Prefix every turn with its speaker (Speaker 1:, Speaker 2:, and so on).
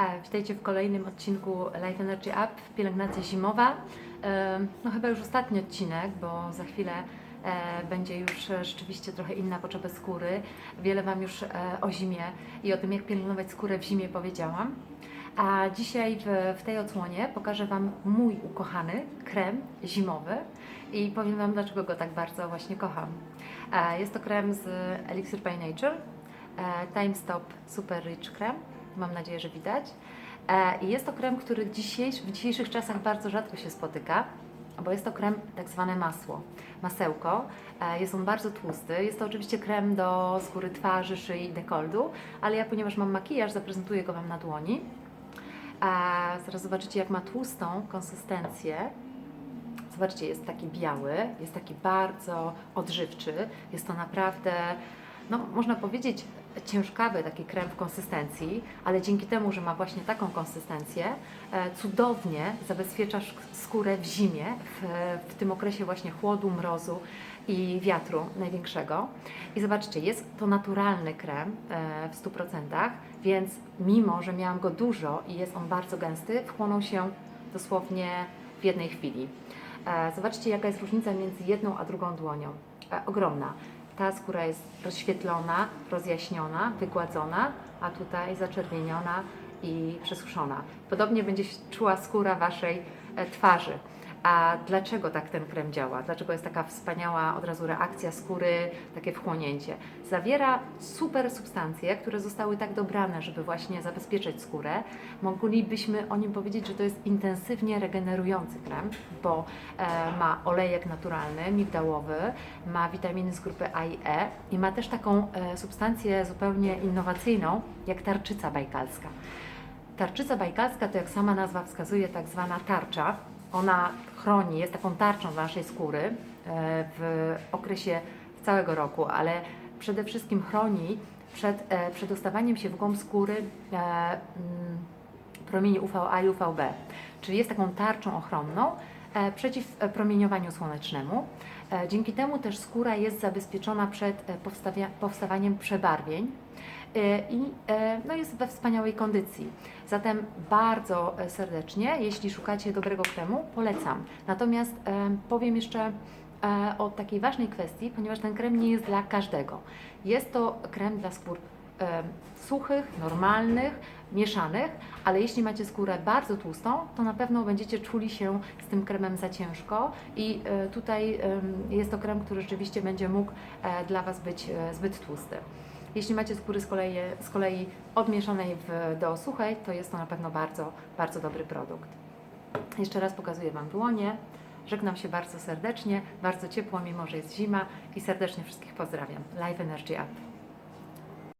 Speaker 1: E, Witajcie w kolejnym odcinku Life Energy Up, pielęgnacja zimowa. E, No chyba już ostatni odcinek, bo za chwilę e, będzie już rzeczywiście trochę inna potrzeba skóry. Wiele Wam już o zimie i o tym, jak pielęgnować skórę w zimie powiedziałam. A dzisiaj w, w tej odsłonie pokażę Wam mój ukochany krem zimowy i powiem Wam, dlaczego go tak bardzo właśnie kocham. Jest to krem z Elixir by Nature, Time Stop Super Rich Krem. Mam nadzieję, że widać. E, jest to krem, który w dzisiejszych czasach bardzo rzadko się spotyka, bo jest to krem tak zwane masło, masełko. E, Jest on bardzo tłusty. Jest to oczywiście krem do skóry twarzy, szyi i dekoldu, ale ja, ponieważ mam makijaż, zaprezentuję go Wam na dłoni. A zaraz zobaczycie, jak ma tłustą konsystencję. Zobaczcie, jest taki biały, jest taki bardzo odżywczy. Jest to naprawdę, no można powiedzieć, ciężkawy taki krem w konsystencji, ale dzięki temu, że ma właśnie taką konsystencję, e, cudownie zabezpiecza sz- skórę w zimie, w, w tym okresie właśnie chłodu, mrozu i wiatru największego. I zobaczcie, jest to naturalny krem e, w 100%, więc mimo, że miałam go dużo i jest on bardzo gęsty, wchłonął się dosłownie w jednej chwili. E, Zobaczcie, jaka jest różnica między jedną a drugą dłonią. Ogromna. Ta skóra jest rozświetlona, rozjaśniona, wygładzona, a tutaj zaczerwieniona i przesuszona. Podobnie będzie się czuła skóra Waszej e, twarzy. A dlaczego tak ten krem działa? Dlaczego jest taka wspaniała od razu reakcja skóry, takie wchłonięcie? Zawiera super substancje, które zostały tak dobrane, żeby właśnie zabezpieczyć skórę. Moglibyśmy o nim powiedzieć, że to jest intensywnie regenerujący krem, bo e, ma olejek naturalny, migdałowy, ma witaminy z grupy A i E i ma też taką e, substancję zupełnie innowacyjną, jak tarczyca bajkalska. Tarczyca bajkalska to, jak sama nazwa wskazuje, tak zwana tarcza. Ona chroni, jest taką tarczą dla naszej skóry e, w okresie całego roku, ale przede wszystkim chroni przed e, przedostawaniem się w głąb skóry e, mm, promieni UVA i UVB, czyli jest taką tarczą ochronną przeciw e, promieniowaniu słonecznemu. E, Dzięki temu też skóra jest zabezpieczona przed e, powstawaniem przebarwień e, i e, no, jest we wspaniałej kondycji. Zatem bardzo e, serdecznie, jeśli szukacie dobrego kremu, polecam. Natomiast e, powiem jeszcze e, o takiej ważnej kwestii, ponieważ ten krem nie jest dla każdego. Jest to krem dla skór e, suchych, normalnych, mieszanych, ale jeśli macie skórę bardzo tłustą, to na pewno będziecie czuli się z tym kremem za ciężko i e, tutaj jest to krem, który rzeczywiście będzie mógł e, dla Was być e, zbyt tłusty. Jeśli macie skóry z kolei, z kolei odmieszanej w, do suchej, to jest to na pewno bardzo, bardzo dobry produkt. Jeszcze raz pokazuję Wam dłonie. Żegnam się bardzo serdecznie, bardzo ciepło, mimo że jest zima i serdecznie wszystkich pozdrawiam. Live Energy Up.